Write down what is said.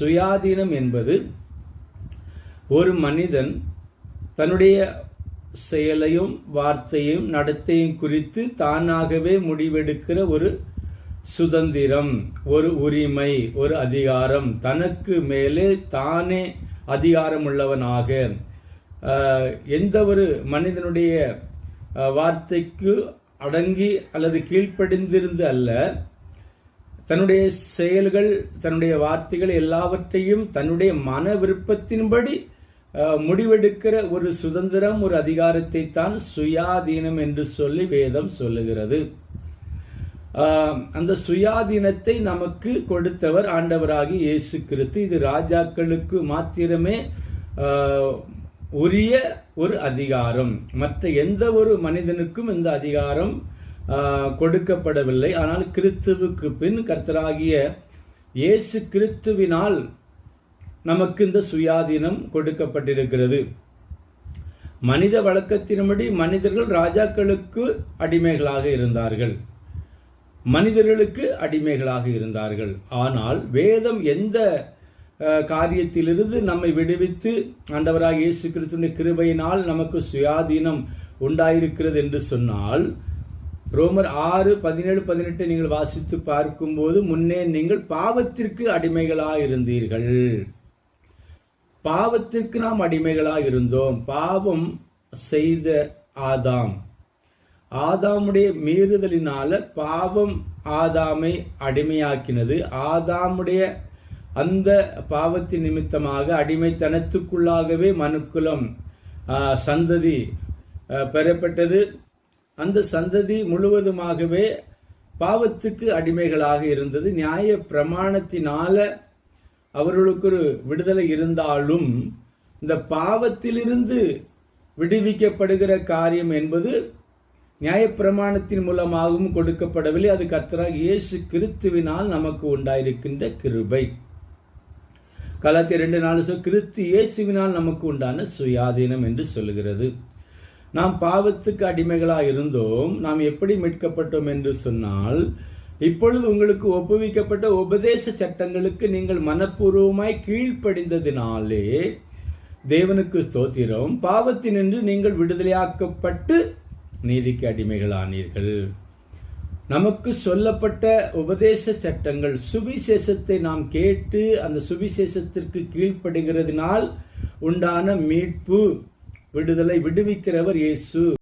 சுயாதீனம் என்பது ஒரு மனிதன் தன்னுடைய செயலையும் வார்த்தையும் நடத்தையும் குறித்து தானாகவே முடிவெடுக்கிற ஒரு சுதந்திரம் ஒரு உரிமை ஒரு அதிகாரம். தனக்கு மேலே தானே அதிகாரம் உள்ளவனாக எந்த ஒரு மனிதனுடைய வார்த்தைக்கு அடங்கி அல்லது கீழ்ப்படிந்திருந்து அல்ல தன்னுடைய செயல்கள் தன்னுடைய வார்த்தைகள் எல்லாவற்றையும் தன்னுடைய மன விருப்பத்தின்படி முடிவெடுக்கிற ஒரு சுதந்திரம் ஒரு அதிகாரத்தை தான் சுயாதீனம் என்று சொல்லி வேதம் சொல்லுகிறது. அந்த சுயாதீனத்தை நமக்கு கொடுத்தவர் ஆண்டவராகி இயேசு கிறிஸ்து. இது ராஜாக்களுக்கு மாத்திரமே உரிய ஒரு அதிகாரம். மற்ற எந்த ஒரு மனிதனுக்கும் இந்த அதிகாரம் கொடுக்கப்படவில்லை. ஆனால் கிறிஸ்துவுக்கு பின் கர்த்தராகிய இயேசு கிறிஸ்துவினால் நமக்கு இந்த சுயாதீனம் கொடுக்கப்பட்டிருக்கிறது. மனித வழக்கத்தின்படி மனிதர்கள் ராஜாக்களுக்கு அடிமைகளாக இருந்தார்கள். மனிதர்களுக்கு அடிமைகளாக இருந்தார்கள். ஆனால் வேதம் எந்த காரியத்திலிருந்து நம்மை விடுவித்து ஆண்டவராக இயேசு கிறிஸ்துவின் கிருபையினால் நமக்கு சுயாதீனம் உண்டாயிருக்கிறது என்று சொன்னால் ரோமர் ஆறு பதினேழு பதினெட்டு நீங்கள் வாசித்து பார்க்கும்போது முன்னே நீங்கள் பாவத்திற்கு அடிமைகளாக இருந்தீர்கள் பாவத்திற்கு நாம் அடிமைகளாக இருந்தோம் பாவம் செய்த ஆதாம். ஆதாமுடைய மீறுதலினால பாவம் ஆதாமை அடிமையாக்கினது. ஆதாமுடைய அந்த பாவத்தின் நிமித்தமாக அடிமைத்தனத்துக்குள்ளாகவே மனுக்குலம் சந்ததி பெறப்பட்டது. அந்த சந்ததி முழுவதுமாகவே பாவத்துக்கு அடிமைகளாக இருந்தது. நியாய பிரமாணத்தினால அவர்களுக்கு ஒரு விடுதலை இருந்தாலும் இந்த பாவத்திலிருந்து விடுவிக்கப்படுகிற காரியம் என்பது நியாயப்பிரமாணத்தின் மூலமாகவும் கொடுக்கப்படவில்லை. அது கர்த்தராக இயேசு கிறித்துவினால் நமக்கு உண்டாயிருக்கின்ற கிருபை. கலாத்தி ரெண்டு நாலு சொல் கிறிஸ்து இயேசுவினால் நமக்கு உண்டான சுயாதீனம் என்று சொல்லுகிறது. நாம் பாவத்துக்கு அடிமைகளாக இருந்தோம் நாம் எப்படி மீட்கப்பட்டோம் என்று சொன்னால் இப்பொழுது உங்களுக்கு ஒப்புவிக்கப்பட்ட உபதேச சட்டங்களுக்கு நீங்கள் மனப்பூர்வமாய் கீழ்ப்படிந்ததினாலே தேவனுக்கு ஸ்தோத்திரம். பாவத்தினின்று நீங்கள் விடுதலையாக்கப்பட்டு நீதிக்கு அடிமைகளானீர்கள். நமக்கு சொல்லப்பட்ட உபதேச சட்டங்கள் சுவிசேஷத்தை நாம் கேட்டு அந்த சுவிசேஷத்திற்கு கீழ்ப்படுகிறதுனால் உண்டான மீட்பு விடுதலை விடுவிக்கிறவர் இயேசு.